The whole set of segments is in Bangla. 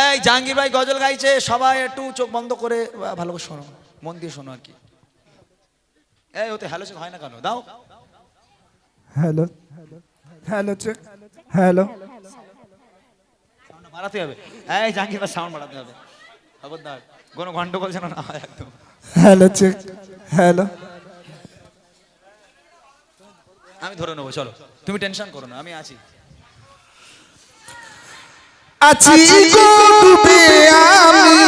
এই জাহাঙ্গীর ভাই গজল গাইছে সবাই একটু চোখ বন্ধ করে ভালো করে শোনো মন দিয়ে শোনো আর কি। এই ওতে হ্যালো চেক হয় না কেন? দাও। হ্যালো হ্যালো চেক হ্যালো বাড়াতে হবে। এই জাহাঙ্গীর ভাই সাউন্ড বাড়াতে হবে। খবরদার কোনো গন্ডগোল যেন না হয় একদম। হ্যালো চেক হ্যালো আমি ধরে নেব চলো। তুমি টেনশন করো না আমি আছি। আছি ডুবে আমি।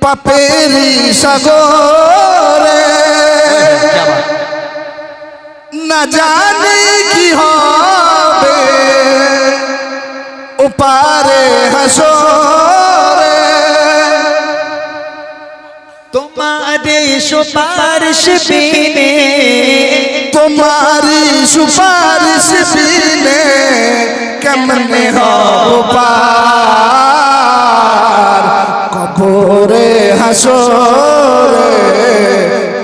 পাপের সাগরে। না জানি কি হবে। উপারে হাসরে। তোমারে সুপারিশ বিনে। তোমারি সুপারিশ বিনে। কেমনে হব পার? কবরে হাসরে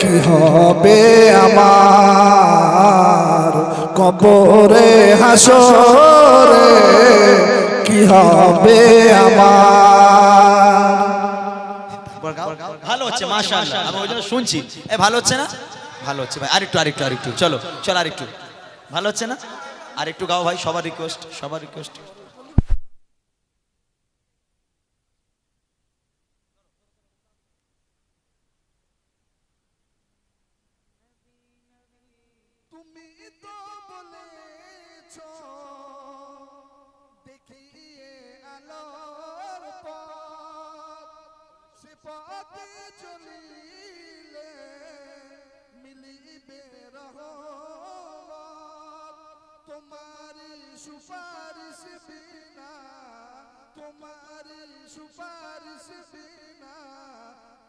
কি হবে আমার? কবরে হাসরে কি হবে আমার? ভালো হচ্ছে ওই জন্য শুনছি। এ, ভালো হচ্ছে না? ভালো হচ্ছে ভাই। আরেকটু আরেকটু আরেকটু। চলো চলো আরেকটু। ভালো হচ্ছে না? আর একটু গাও ভাই সবার রিকোয়েস্ট সবার রিকোয়েস্ট পথে চলি। তোমারি সুপারিশ বিনা, তোমারি সুপারিশ বিনা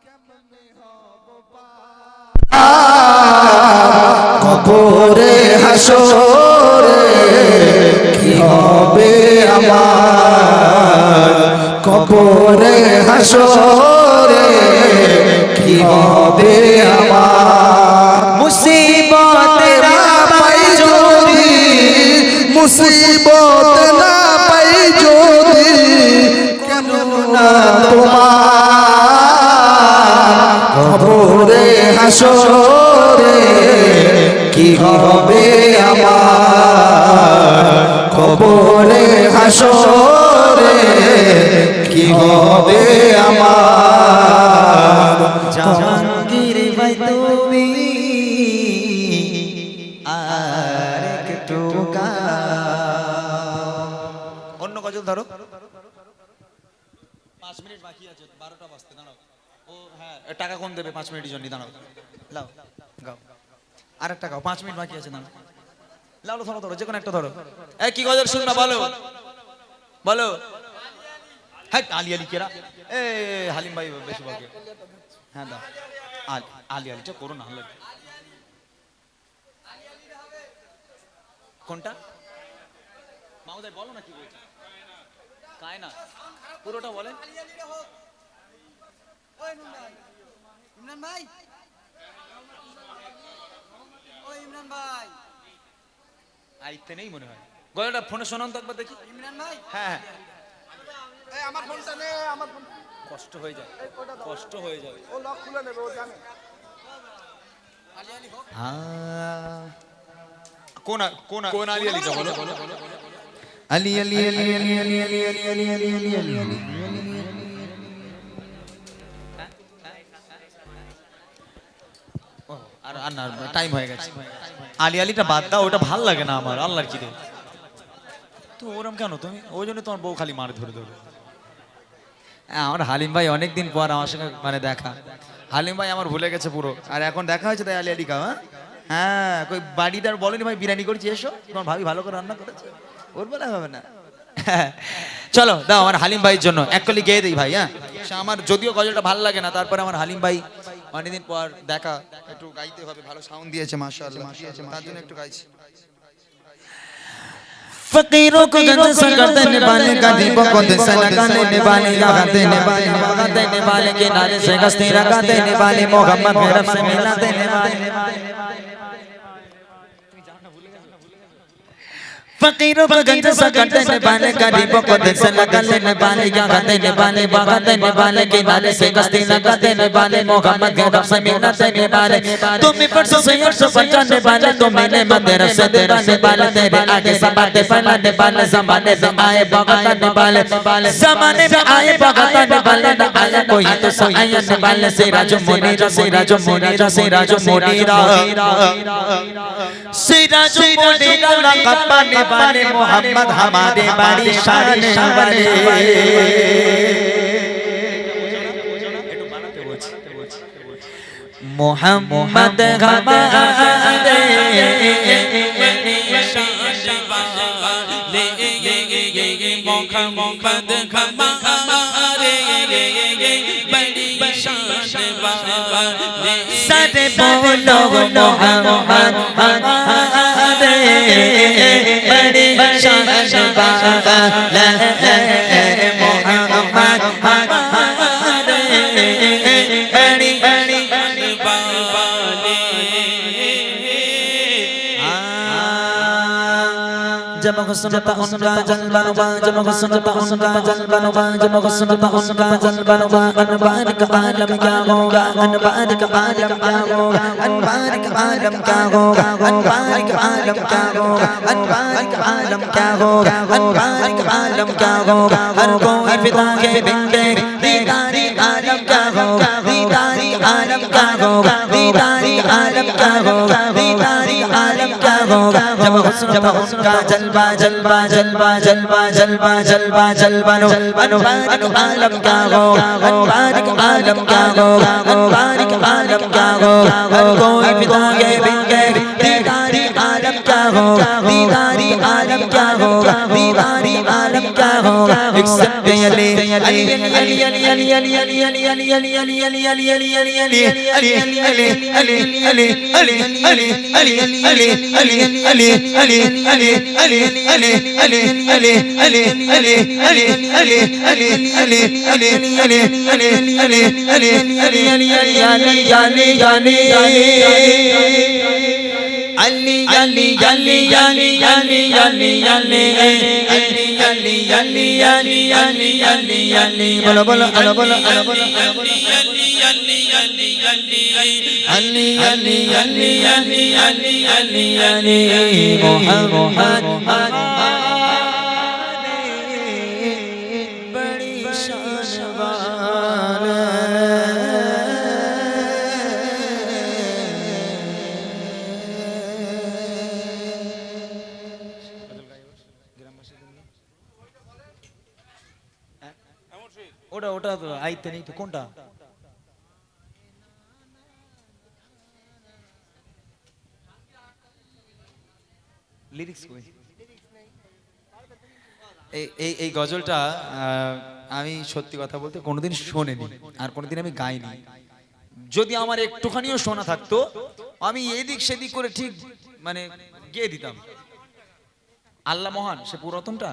কেমনে হব কবরে হাসরে কি হবে আমার? কবরে হাসরে কি হবে হাসরে কি হবে আমার? খবরে হাসরে কি হবে আমার? জাহাঙ্গীর ভাই তুমি আর একটু অন্য গজল ধরো। পাঁচ মিনিট বাকি আছে বারোটা বাজতে দাঁড়াও। টাকা কোন দেবে, পাঁচ মিনিটের জন্য দাঁড়াও। লাও, গাও। আর একটা গাও, পাঁচ মিনিট বাকি আছে, দাঁড়াও। লাও ধরো ধরো যে কোনো একটা ধরো। এই, কি গজল শুনবা, বলো। বলো। হ্যাঁ আলি আলি কেরা? এ, হালিম ভাই, বেশি বকে। হ্যাঁ দাও। আলি আলি আলিটা করো না কোনটা? মামুদাই, বলো না কি বলছে। কায় না পুরোটা বলে। ইমরান ভাই ও ইমরান ভাই আইতে নেই মনে হয় গলাটা ফোনে শোনান তো একবার দেখি ইমরান ভাই হ্যাঁ হ্যাঁ এই আমার ফোনটা নে আমার ফোন কষ্ট হয়ে যায় কষ্ট হয়ে যায় ও লক খুলে নেবে ও জানে কোন কোন কোন আলি আলিটা বলো আলি আলি আলি আলি আলি আলি আলি আলি আলি আলি আর টাইম হয়ে গেছে। আলি আলিটা বাদ দাও ওটা ভালো লাগে না আমার আল্লাহর কি তো ওরম কেন তুমি? ওই জন্য তোমার বউ খালি মার ধরে ধরে। হ্যাঁ, আমার হালিম ভাই অনেকদিন পর আমার সঙ্গে মানে দেখা। হালিম ভাই আমার ভুলে গেছে পুরো। আর এখন দেখা হয়েছে তাই আলি আলি খাও হ্যাঁ? হ্যাঁ কই বাড়িতে আর বলেনি ভাই বিরিয়ানি করেছি এসো। তোমার ভাবি ভালো করে রান্না করেছে। ওর বেলা হবে না। চলো দাও আমার হালিম ভাইয়ের জন্য। এক কলি গেয়ে দিই ভাই হ্যাঁ? আমার যদিও গজলটা ভালো লাগে না তারপরে আমার হালিম ভাই অনেকদিন পর দেখা একটু গাইতে হবে ভালো সাউন্ড দিয়েছে মাশাআল্লাহ তার জন্য একটু গাইছি فقیروں کو گنج سے کر دینے والے غریبوں کو دل سے لگا لینے والے لگا دینے والے لگا دینے والے کنارے سے گستی لگا دینے والے محمد کے رب سے ملا دینے والے फकीरों को गंज सा कर देने वाले गरीबों को दिल से लगा लेने वाले यहाँ देने वाले बगा देने वाले किनारे से कश्ती लगा देने वाले मोहम्मद के रब से मिलना देने वाले तुम ही पर से यार से बचाने वाले तुम मैंने मंदिर से दिलाने वाले तेरे आगे सबाते फैलाने वाले जमाने में आए भगताने वाले जमाने में आए भगताने वाले न आया कोई तो सहायने वाले से राजो मुनीरा से राजो मुनीरा से राजो मुनीरा। से राजो मुनीरा लक़ब पाने वाले मोहम्मद हमारे बाड़ी शान वाले मोहम्मद हमारे मोहम्मद हमारे बड़ी शान वाले सरे बोलो मोहम्मद بڑے بڑے شان بابا لا لا جمغسنت انگا جلبنبا جمغسنت انگا جلبنبا جمغسنت انگا جلبنبا انوار کا عالم کیا ہوگا انوار کا عالم کیا ہوگا انوار کا عالم کیا ہوگا انوار کا عالم کیا ہوگا انوار کا عالم کیا ہوگا انوار کا عالم کیا ہوگا ہر کوئی فدا کے بندے دیداری عالم کیا ہوگا دیداری عالم کیا ہوگا دیداری عالم کیا ہوگا دیداری क्या होगा जब हुस्न जब हुस्न का जलवा जलवा जलवा आलम क्या होगा दीदारी आलम क्या होगा दीदारी आलम क्या होगा एक सत्य अली अली अली अली अली अली अली अली अली अली अली अली अली अली अली अली अली अली अली अली अली अली अली अली अली अली अली अली अली अली अली अली अली अली अली अली अली अली अली अली अली अली अली अली अली अली अली अली अली अली अली अली अली अली अली अली अली अली अली अली अली अली अली बोलो बोलो बोलो बोलो बोलो बोलो अली अली अली अली अली अली अली अली अली मोहम्मद তো কোনটা লিরিক্স কই? এই এই গজলটা আমি সত্যি কথা বলতে কোনোদিন শোনেনি, আর কোনোদিন আমি গাইনি। যদি আমার একটুখানিও শোনা থাকতো, আমি এদিক সেদিক করে ঠিক মানে গিয়ে দিতাম। আল্লাহ মহান, সে পুরাতনটা?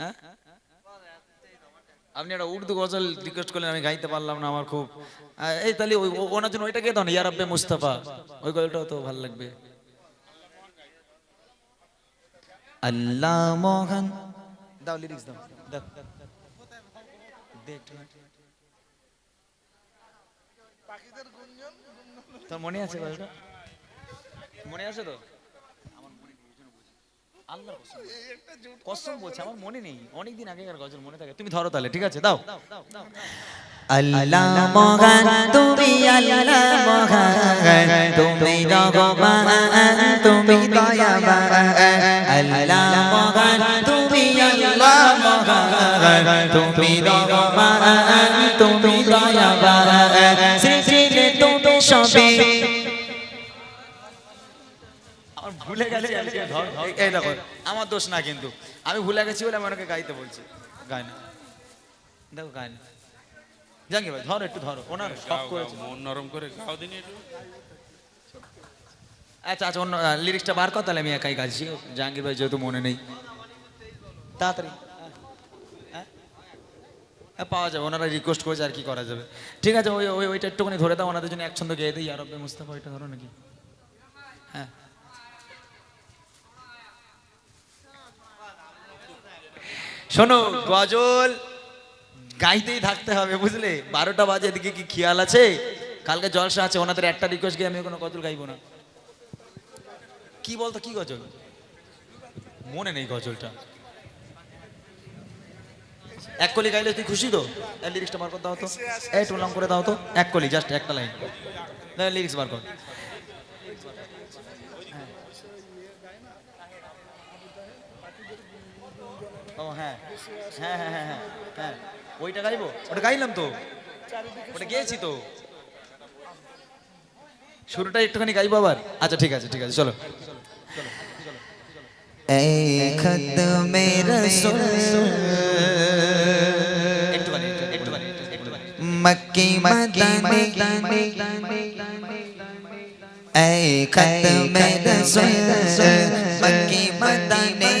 হ্যাঁ? আপনি একটা উর্দু গজল রিকোয়েস্ট করলেন আমি গাইতে পারলাম না আমার খুব এই তাহলে ওই ওনার জন্য ওইটা গেয়ে দাও না ইয়ারাব্বে মুস্তাফা। ওই গজলটাও তো ভালো লাগবে। আল্লাহ মোহন। দাও লিরিক্স দাও দাও। তোর মনে আছে গজলটা? মনে আছে তো? আল্লাহর কসম। কসম বলছে আমার মনে নেই। অনেকদিন আগেকার গজল মনে থাকে। তুমি ধরো তাহলে ঠিক আছে? দাও। আল্লাহ মহান তুমি আল্লাহ মহান। তুমি রহমান তুমি দয়াবান। আল্লাহ মহান তুমি আল্লাহ মহান। তুমি রহমান তুমি দয়াবান। সৃষ্টিলে তুমি সবে ভুলে গেছি এই- এই দেখো আমার দোষ না কিন্তু। আমি ভুলে গেছি বলে আমি ওনাকে গাইতে বলছি। গায় না। দেখো গায় না। জাঙ্গি ভাই ধরো একটু ধরো। ওনার শখ করেছে। মন নরম করে গাও দিন একটু। আচ্ছা আচ্ছা অন্য লিরিক্সটা বার কর তাহলে আমি একাই গাইছি। জাহাঙ্গীর ভাই যেহেতু মনে নেই। তাড়াতাড়ি। হ্যাঁ? হ্যাঁ, পাওয়া যাবে। ওনারা রিকোয়েস্ট করেছে আর কি করা যাবে। ঠিক আছে ওই ওই ওইটা একটুখানি ধরে দাও। ওনাদের জন্য এক ছন্দ গেয়ে দিই। আরবে মুস্তাফা ওইটা ধরো নাকি? হ্যাঁ। শোনো গজল গাইতেই থাকতে হবে, বুঝলে? বারোটা বাজে, এদিকে কি খেয়াল আছে? কালকে জলসা আছে, ওনাদের একটা রিকোয়েস্ট গিয়ে আমি কোনো গজল গাইবো না। কি বলতো, কি গজল মনে নেই গজলটা এক কলি গাইলে তুই খুশি তো? লিরিক্সটা বার কর, দাও তো। এই টুলাম করে দাও তো। এক কলি জাস্ট একটা লাইন লিরিক্স বার কর। ও হ্যাঁ হ্যাঁ হ্যাঁ হ্যাঁ হ্যাঁ হ্যাঁ ওইটা গাইবো ওটা গাইলাম তো ওটা গেয়েছি তো শুরুটা একটুখানি গাইবো আবার আচ্ছা ঠিক আছে ঠিক আছে চলো এই খত মেরা সুর একটুখানি একটুখানি একটুখানি मक्की मदीने ऐ खत मेरा सुर मक्की मदीने ऐ खत मेरा सुर मक्की मदीने कौन रब तुम सा कोई नहीं कोई नहीं ऐ खत मेरा सुर मक्की मदीने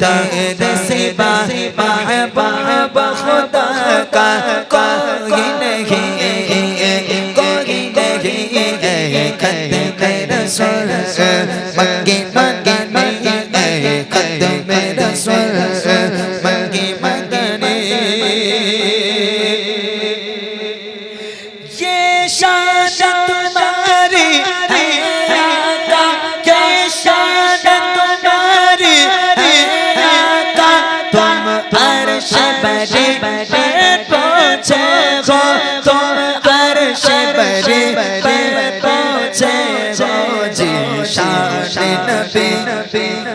से बा शान नबी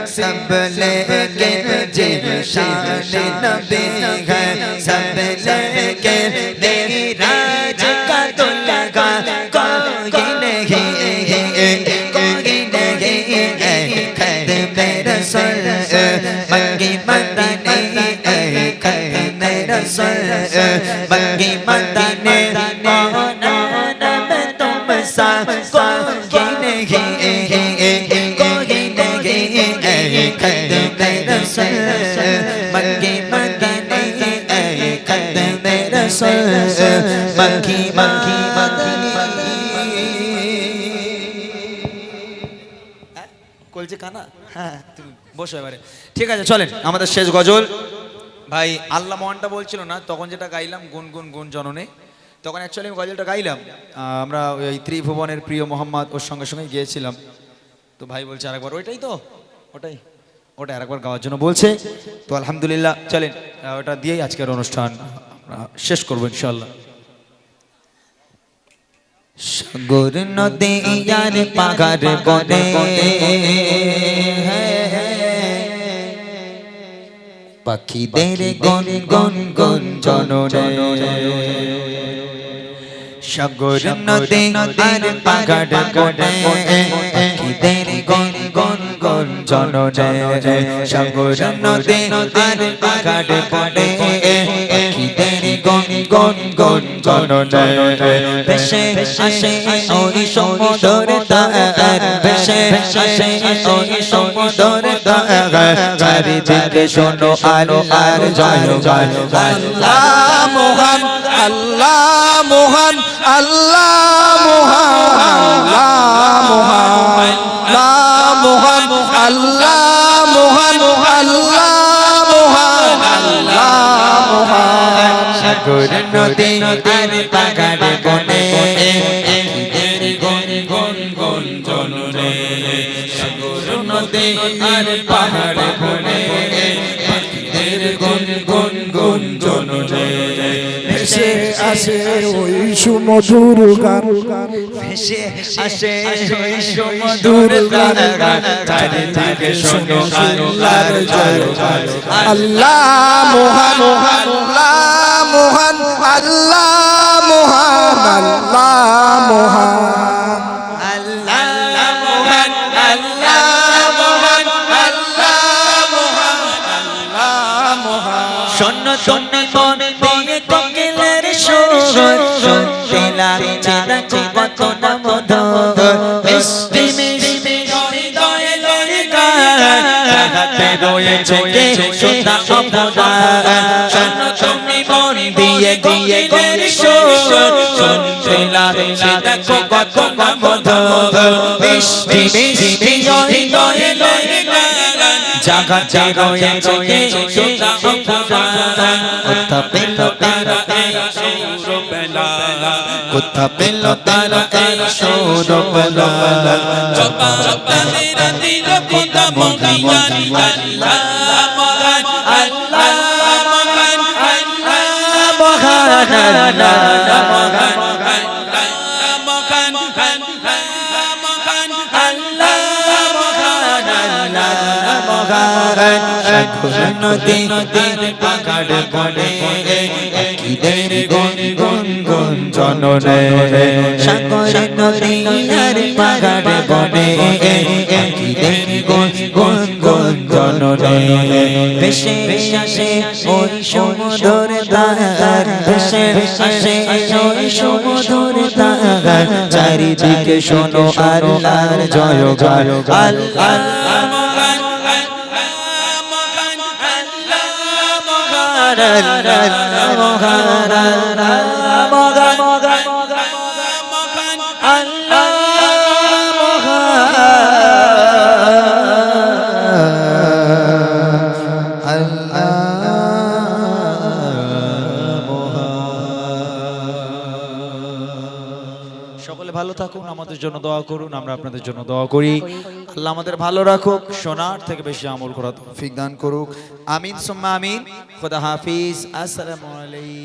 सब लेके जी शान नबी है सब लेके मेरी राज का दुल्हा कोई नहीं कोई नहीं खद मेरा सर मंगी मदीने खद मेरा सर मंगी मदीने खद मेरा सर मंगी मदीने खद मेरा सर मंगी मंगी কলছে কানা হ্যাঁ তুমি বসো এবারে ঠিক আছে চলেন আমাদের শেষ গজল ভাই আল্লাহ মোহনটা বলছিল না তখন যেটা গাইলাম গুন গুন গুন জননে তখন অ্যাকচুয়ালি আমি গজলটা গাইলাম আহ, আমরা ওই ত্রিভুবনের প্রিয় মোহাম্মদ ওর সঙ্গে সঙ্গে গিয়েছিলাম তো ভাই বলছে আরেকবার ওইটাই তো ওটাই ওটা আরেকবার গাওয়ার জন্য বলছে। তো আলহামদুলিল্লাহ চলেন ওটা দিয়েই আজকের অনুষ্ঠান। শেষ করব ইনশাল্লাহ সাগর নদী ইয়ার পাগার বনে। পাখিদের গন গন গন জননে। সাগর নদী আর পাগার বনে। পাখিদের গন গন গন জননে সাগর নদী আর পাগার বনে পাখিদের গন শোনো আলো আর জয় মোহন, আল্লাহ মোহন আল্লাহ মোহন, আল্লাহ সাগর নদী আর পাগার বনে সাগর নদী আর পাহাড় ভেসে আসে ওই সুমধুর গান। ভেসে আসে ওই দূর গান। চারিদিকে শোনো আল্লাহর জয়গান আল্লাহ মহান আল্লাহ মহান আল্লাহ মহান আল্লাহ মহান। আল্লাহ মহান সত্যি লাগছে দেখো কত না মধুর মিষ্টি মিষ্টি জড়ি দয়ে লড়ি গাতে রয়েছে কে সুদা অবদান শোনো তুমি মন দিয়ে গিয়ে গিয়ে সত্যি লাগছে দেখো কত না মধুর মিষ্টি মিষ্টি জড়ি দয়ে লড়ি জাগা জাগা রয়েছে কে সুদা অবদান তবে কোথা পেল তার এই সৌরবলা খোদা মহিয়ান আল্লাহ মহান আল্লাহ মহান আল্লাহ কিদের গুন গুন গুন জননে সাগর নদী আর পাহাড় বনে কিদের গুন গুন গুন জননে ভেসে আসে ওই সমুদর তার ভেসে আসে ওই সমুদর তার। চারিদিকে শোনো আল্লাহর জয় মহান আল্লাহ সকলে ভালো থাকুন আমাদের জন্য দোয়া করুন আমরা আপনাদের জন্য দোয়া করি। আল্লাহ আমাদের ভালো রাখুক, সোনার থেকে বেশি আমল করা তৌফিক দান করুক। আমিন, সুম্মা আমিন। খোদা হাফিজ। আসসালামু আলাইকুম।